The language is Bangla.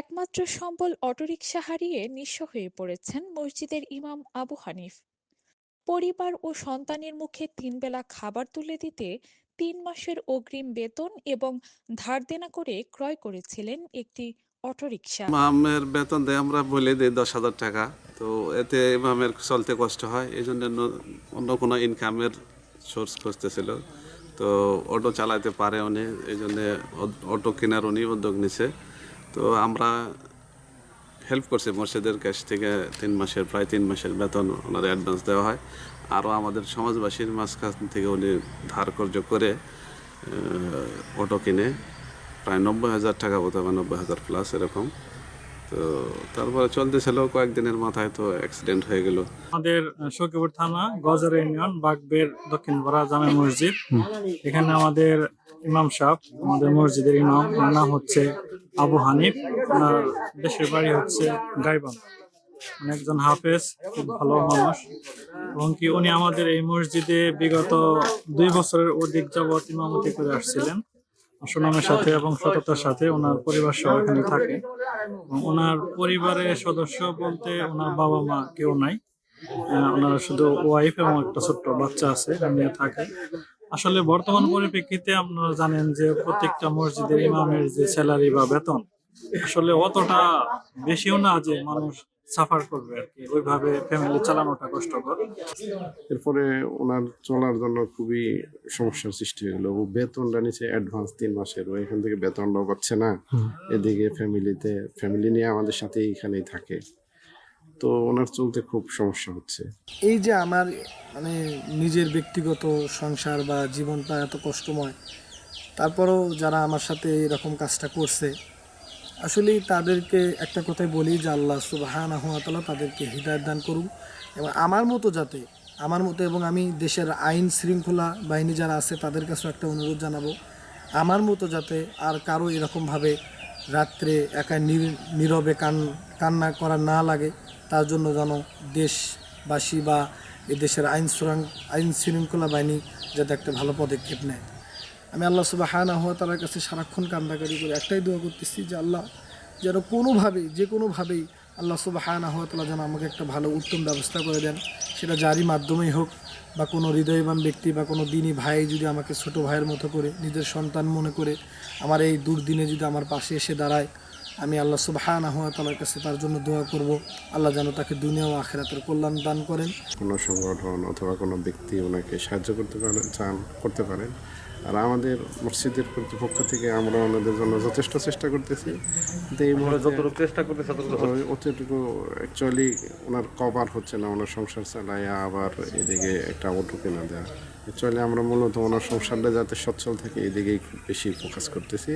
একমাত্র সম্বল অটোরিকশা হারিয়ে নিঃস্ব হয়ে পড়েছেন মসজিদের ইমাম আবু হানিফ। পরিবার ও সন্তানের মুখে তিনবেলা খাবার তুলে দিতে তিন মাসের অগ্রিম বেতন এবং ধার দেনা করে ক্রয় করেছিলেন একটি অটোরিকশা। ইমামের বেতন দেয় আমরা বলে দিই দশ হাজার টাকা। তো এতে ইমামের চলতে কষ্ট হয় এই জন্য অন্য কোনো ইনকামের সোর্স খুঁজতেছিল। তো অটো চালাতে পারে উনি এই জন্য অটো কেনার উনি উদ্যোগ নিছে। তো আমরা হেল্প করছি মোর্শেদের কাছ থেকে তিন মাসের, প্রায় তিন মাসের বেতন ওনার অ্যাডভান্স দেওয়া হয়। আরও আমাদের সমাজবাসীর মাঝখান থেকে উনি ধার কর্য করে অটো কিনে, প্রায় নব্বই হাজার টাকা বোধ নব্বই হাজার প্লাস এরকম। তো তারপরে চলতেছিল কয়েকদিনের মাথায় তো অ্যাক্সিডেন্ট হয়ে গেল। আমাদের সখীপুর থানা গজর ইউনিয়ন বাগবের দক্ষিণ পাড়া জামে মসজিদ। এখানে আমাদের ইমাম সাহেব আমাদের মসজিদের ইমাম ওনার নাম হচ্ছে আবু হানিফ। ওনার দেশের বাড়ি হচ্ছে গাইবান একজন হাফেজ খুব ভালো মানুষ। এবং কি উনি আমাদের এই মসজিদে বিগত দুই বছরের অধিক যাবৎ ইমামতি করে আসছিলেন। সুনামের সাথে এবং সততার সাথে ওনার পরিবার সহ এখানে থাকে। ওনার পরিবারের সদস্য বলতে ওনার বাবা মা কেউ নাই। ওনার শুধু ওয়াইফ এবং একটা ছোট্ট বাচ্চা আছে নিয়ে থাকে। আসলে বর্তমান পরিপ্রেক্ষিতে আপনারা জানেন যে প্রত্যেকটা মসজিদের ইমামের যে স্যালারি বা বেতন আসলে অতটা বেশিও না যে মানুষ সাফার করবে আর কি। ওইভাবে ফ্যামিলি চালানোটা কষ্টকর। এরপরে ওনার চলার জন্য খুবই সমস্যার সৃষ্টি হয়ে গেলো ও বেতনটা নিচে অ্যাডভান্স তিন মাসের। ও এখান থেকে বেতনটাও পাচ্ছে না। এদিকে ফ্যামিলিতে ফ্যামিলি নিয়ে আমাদের সাথে এখানেই থাকে। তো ওনার চলতে খুব সমস্যা হচ্ছে। এই যে আমার মানে নিজের ব্যক্তিগত সংসার বা জীবনটা এত কষ্টময় তারপরেও যারা আমার সাথে এরকম কাজটা করছে আসলে তাদেরকে একটা কথাই বলি যে আল্লাহ সুবাহানা তাআলা তাদেরকে হৃদায়ত দান করুন। এবং আমার মতো যাতে, আমার মতো এবং আমি দেশের আইন শৃঙ্খলা বাহিনী যারা আছে তাদের কাছেও একটা অনুরোধ জানাব, আমার মতো যাতে আর কারও এরকমভাবে রাত্রে একা নীর- নীরবে কান, কান্না করা না লাগে, তার জন্য যেন দেশবাসী বা এ দেশের আইন আইন শৃঙ্খলা বাহিনী যাতে একটা ভালো পদক্ষেপ নেয়। আমি আল্লাহ সুবাহানা হওয়া তার কাছে সারাক্ষণ কান্দাকারি করে একটাই দোয়া করতেছি যে আল্লাহ, যেন কোনোভাবেই, যে কোনোভাবেই আল্লাহ সব সুবাহানা হওয়া তালা যেন আমাকে একটা ভালো উত্তম ব্যবস্থা করে দেন। সেটা যারই মাধ্যমেই হোক বা কোনো হৃদয়বান ব্যক্তি বা কোনো দিনই ভাই যদি আমাকে ছোট ভাইয়ের মতো করে, নিজের সন্তান মনে করে আমার এই দুর্দিনে যদি আমার পাশে এসে দাঁড়ায়, আমি আল্লাহ সব সুবাহানা হওয়া তালার কাছে তার জন্য দোয়া করব। আল্লাহ যেন তাকে দুনিয়া ও আখেরাতের কল্যাণ দান করেন। কোনো সংগঠন অথবা কোনো ব্যক্তি ওনাকে সাহায্য করতে পারেন চান করতে পারেন। আর আমাদের মসজিদের কর্তৃপক্ষ থেকে আমরা ওনাদের জন্য যথেষ্ট চেষ্টা করতেছি। কিন্তু এই মুহূর্তে চেষ্টা করতে ওই অতটুকু অ্যাকচুয়ালি ওনার কভার হচ্ছে না ওনার সংসার চালায় আবার এদিকে একটা অটো কেনা দেওয়া অ্যাকচুয়ালি আমরা মূলত ওনার সংসারটা যাতে সচ্ছল থাকে এদিকেই খুব বেশি ফোকাস করতেছি।